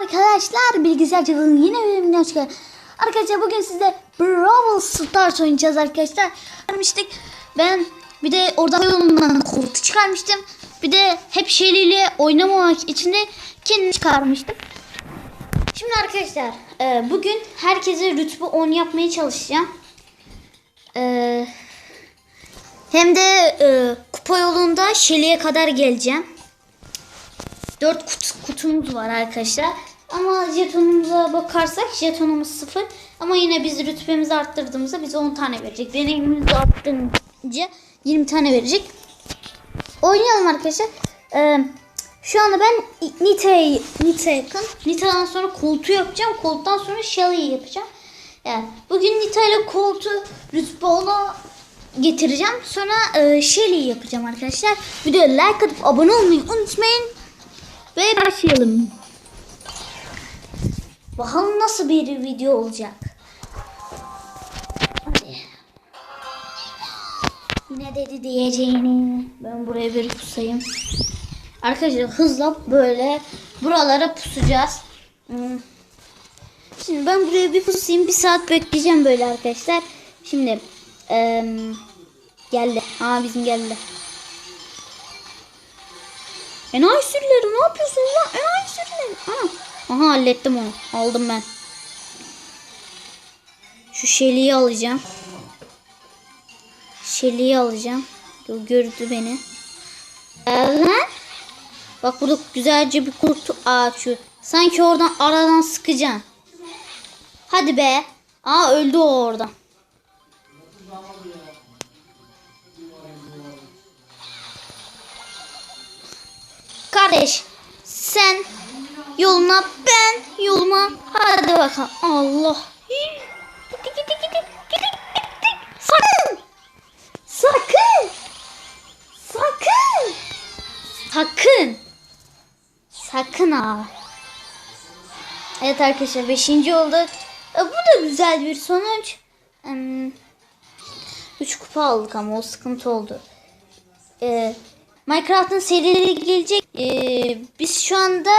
Arkadaşlar bilgisayarcılığın yine bir bölümüne hoş geldiniz. Arkadaşlar bugün size Brawl Stars oynayacağız arkadaşlar. Vermiştik. Ben bir de oradan yolundan koltuğu çıkarmıştım. Bir de hep şeyliyle oynamamak için de kendimi çıkarmıştım. Şimdi arkadaşlar e, bugün herkese rütbe 10 yapmaya çalışacağım. E, hem de e, kupa yolunda Şeli'ye kadar geleceğim. 4 kutu, kutumuz var arkadaşlar. Ama jetonumuza bakarsak jetonumuz 0. Ama yine biz rütbemizi arttırdığımızda bize 10 tane verecek. Deneyimimizi arttırınca 20 tane verecek. Oynayalım arkadaşlar. Ee, şu anda ben Nita'ya Nita yakın. Nita'dan sonra koltuğu yapacağım. Koltuktan sonra Shelly'i yapacağım. Yani bugün Nita ile koltuğu rütbe ona getireceğim. Sonra e, Shelly'i yapacağım arkadaşlar. Videoya like atıp abone olmayı unutmayın. Ve başlayalım. Bakalım nasıl bir video olacak. Hadi. Yine dedi diyeceğini. Ben buraya bir pusayım. Arkadaşlar hızla böyle buralara pusacağız. Hmm. Şimdi ben buraya bir pusayım. Bir saat bekleyeceğim böyle arkadaşlar. Şimdi eee geldi. Aa bizim geldi. Enayi sürüleri ne yapıyorsunuz lan? Enayi sürüleri. Ana. Aha hallettim onu. Aldım ben. Şu şeliği alacağım. Şeliği alacağım. Gördü beni. Evet. Bak burada güzelce bir kurtu ağaçı. Sanki oradan aradan sıkacaksın. Hadi be. Aa öldü o orada. Kardeş sen yoluna ben yoluma hadi bakalım. Allah. Sakın. Sakın. Sakın. Sakın. Sakın ha. Evet arkadaşlar 5. olduk. E, Bu da güzel bir sonuç. 3 kupa aldık ama o sıkıntı oldu. Ee, Minecraft'ın serileri gelecek. Ee, biz şu anda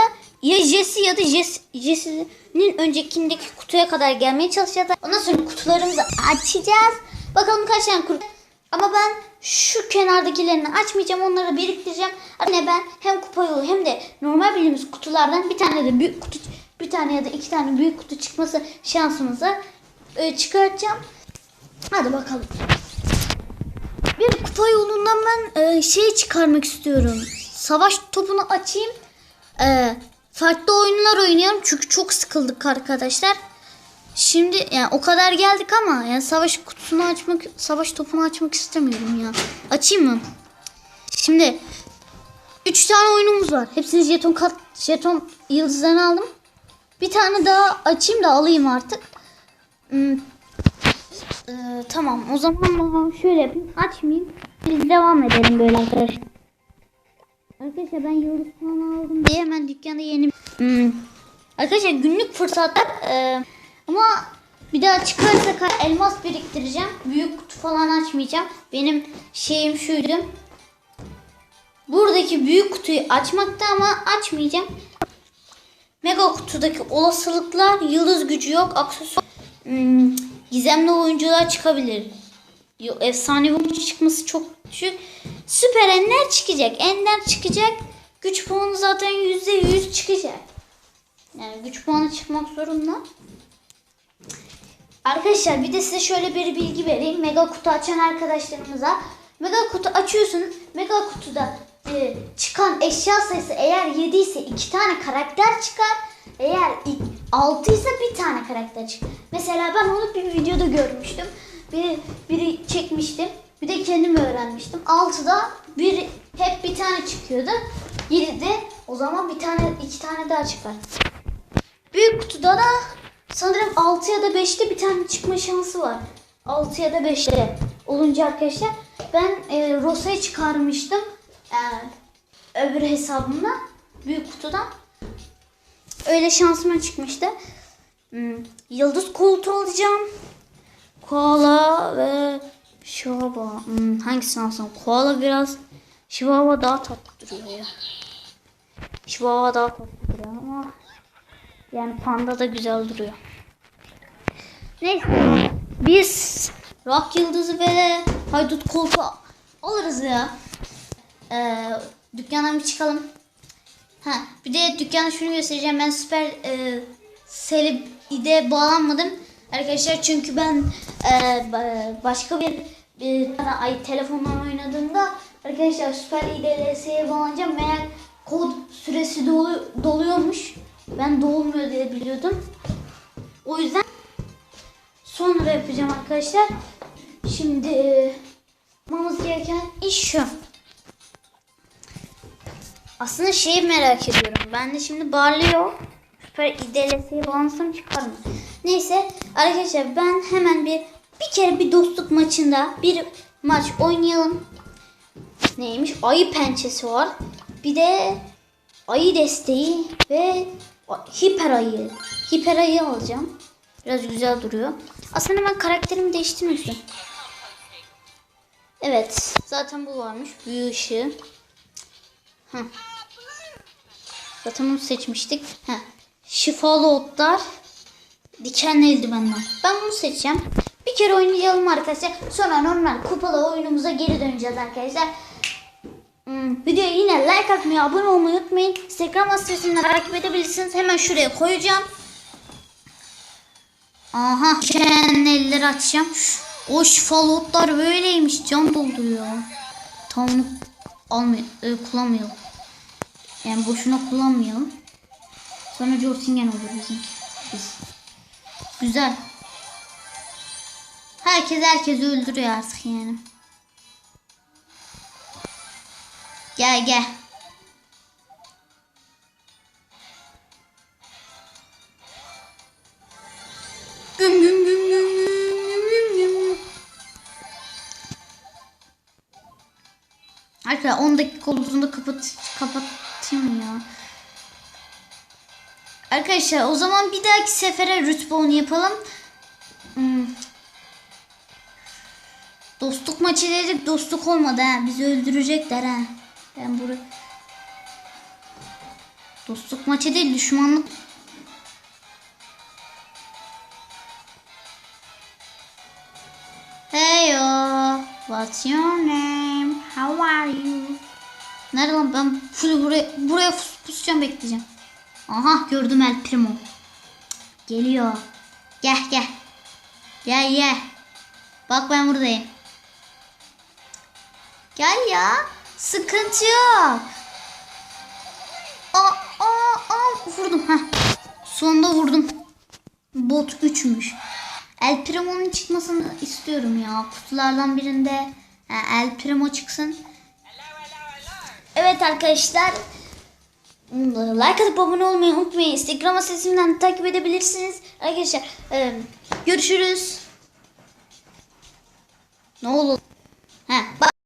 ya Jesse ya da Jess- Jesse'nin öncekindeki kutuya kadar gelmeye çalışacağız. Ondan sonra kutularımızı açacağız. Bakalım kaç tane kurt. Ama ben şu kenardakilerini açmayacağım. Onları biriktireceğim. Anne ben hem kupa yolu hem de normal bildiğimiz kutulardan bir tane de büyük kutu bir tane ya da iki tane büyük kutu çıkması şansımıza e, çıkartacağım. Hadi bakalım. Bir kupa yolundan ben e, şey çıkarmak istiyorum. Savaş topunu açayım. E, farklı oyunlar oynayalım çünkü çok sıkıldık arkadaşlar. Şimdi yani o kadar geldik ama yani savaş kutusunu açmak, savaş topunu açmak istemiyorum ya. Açayım mı? Şimdi 3 tane oyunumuz var. Hepsini jeton kat jeton yıldızlarını aldım. Bir tane daha açayım da alayım artık. Hmm, ee, tamam o zaman şöyle yapayım. Açmayayım. Biz devam edelim böyle arkadaşlar. Arkadaşlar ben yıldız falan aldım diye hemen dükkanda yeni... Hmm. Arkadaşlar günlük fırsatlar. ee, ama bir daha çıkarsa elmas biriktireceğim. Büyük kutu falan açmayacağım. Benim şeyim şuydu. Buradaki büyük kutuyu açmakta ama açmayacağım. Mega kutudaki olasılıklar yıldız gücü yok. Aksesuar hmm, gizemli oyuncular çıkabilir. Yo, efsanevi oyuncu çıkması çok düşük. Süper enler çıkacak. Ender çıkacak. Güç puanı zaten yüzde yüz çıkacak. Yani güç puanı çıkmak zorunda. Arkadaşlar bir de size şöyle bir bilgi vereyim. Mega kutu açan arkadaşlarımıza. Mega kutu açıyorsunuz. Mega kutuda e, çıkan eşya sayısı eğer 7 ise 2 tane karakter çıkar. Eğer 6 ise bir tane karakter çıkar. Mesela ben onu bir videoda görmüştüm. Biri, biri çekmiştim. Bir de kendim öğrenmiştim. 6'da bir hep bir tane çıkıyordu. 7'de o zaman bir tane iki tane daha çıkar. Büyük kutuda da sanırım 6 ya da 5'te bir tane çıkma şansı var. 6 ya da 5'te olunca arkadaşlar ben e, Rosa'yı çıkarmıştım. E, öbür hesabımda büyük kutudan. Öyle şansıma çıkmıştı. Hmm, Yıldız koltuğu alacağım. Koala ve Şivava. Hmm, hangisini alsam? Koala biraz Şivava daha tatlı duruyor ya. Şivava daha tatlı duruyor ama Yani panda da güzel duruyor. Neyse. Biz rock yıldızı ve haydut koltuğu alırız ya. Ee, dükkandan bir çıkalım. Ha, bir de dükkana şunu göstereceğim. Ben süper e, selebide bağlanmadım. Arkadaşlar çünkü ben e, ba- başka bir, tane ay telefondan oynadığımda arkadaşlar süper IDLS'ye bağlanacağım. Meğer kod süresi dolu, doluyormuş. Ben dolmuyor diye biliyordum. O yüzden sonra yapacağım arkadaşlar. Şimdi yapmamız gereken iş şu. Aslında şeyi merak ediyorum. Ben de şimdi Barley Süper IDLS'ye bağlansam çıkar mı? Neyse arkadaşlar ben hemen bir bir kere bir dostluk maçında bir maç oynayalım. Neymiş? Ayı pençesi var. Bir de ayı desteği ve hiper ayı. Hiper ayı alacağım. Biraz güzel duruyor. Aslında ben karakterimi değiştirmiştim. Evet. Zaten bu varmış. Büyü ışığı. Zaten bunu seçmiştik. Heh. Şifalı otlar. Dikenli eldivenler. Ben bunu seçeceğim. Bir kere oynayalım arkadaşlar. Sonra normal kupalı oyunumuza geri döneceğiz arkadaşlar. Hmm, videoya yine like atmayı, abone olmayı unutmayın. Instagram adresinden takip edebilirsiniz. Hemen şuraya koyacağım. Aha, dikenli elleri açacağım. O şifalı otlar böyleymiş. Can dolduruyor. Tamam almıyor, e, kullanmayalım. Yani boşuna kullanmayalım. Sonra Jortingen olur bizimki. Biz. Güzel. Herkes herkesi öldürüyor artık yani. Gel gel. Arkadaşlar 10 dakika olduğunda kapat kapatayım ya. Arkadaşlar o zaman bir dahaki sefere rütbe onu yapalım. Hmm. Dostluk maçı dedik dostluk olmadı ha. Bizi öldürecekler ha. Ben buraya... Dostluk maçı değil düşmanlık. Heyo. What's your name? How are you? Nerede lan ben full buraya buraya pus, pusacağım bekleyeceğim. Aha gördüm El Primo. Geliyor. Gel gel. Gel gel. Bak ben buradayım. Gel ya. Sıkıntı yok. Aa, aa, aa. Vurdum. Heh. Sonunda vurdum. Bot 3'müş. El Primo'nun çıkmasını istiyorum ya. Kutulardan birinde El Primo çıksın. Evet arkadaşlar. Like atıp abone olmayı unutmayın. Instagram sesimden takip edebilirsiniz. Arkadaşlar görüşürüz. Ne olur. Ha, bak.